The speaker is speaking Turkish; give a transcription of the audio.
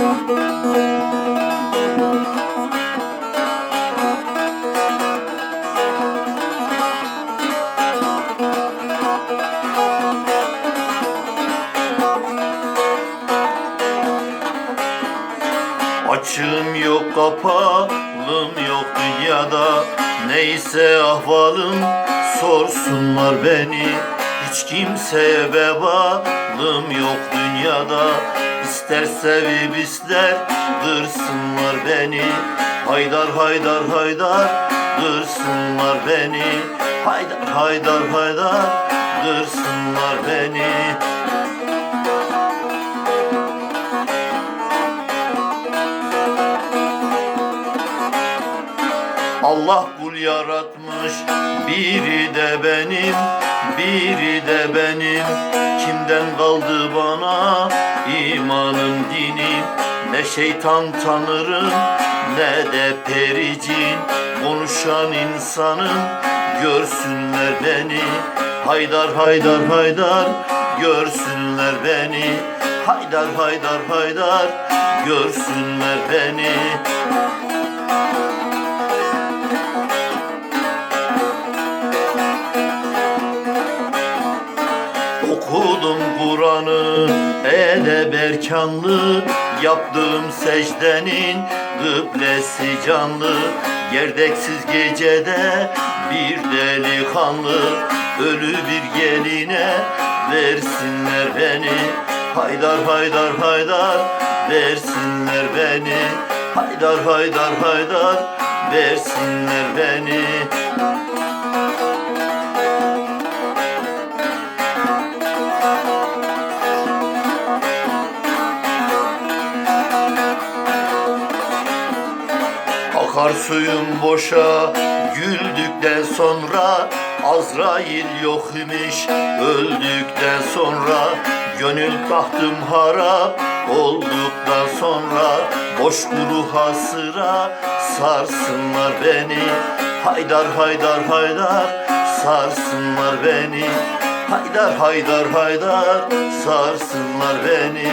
Açığım yok kapalım yok dünyada. Neyse ahvalım sorsunlar beni. Hiç kimseye vebalım yok dünyada İster sevip ister dırsınlar beni. Haydar haydar haydar dırsınlar beni. Haydar haydar haydar dırsınlar beni. Allah kul yaratmış biri de benim biri de benim. Kimden kaldı bana imanım dinim ne şeytan tanırım ne de pericin konuşan insanım görsünler beni. Haydar haydar haydar görsünler beni. Haydar haydar haydar görsünler beni Okudum Kur'an'ı ele berkanlı. Yaptığım secdenin kıblesi canlı. Gerdeksiz gecede bir delikanlı. Ölü bir geline versinler beni. Haydar haydar haydar versinler beni. Haydar haydar haydar versinler beni Akar suyum boşa güldükten sonra Azrail yok imiş öldükten sonra Gönül tahtım harap olduktan sonra Boş kuru hasıra sarsınlar beni. Haydar haydar haydar sarsınlar beni. Haydar haydar haydar sarsınlar beni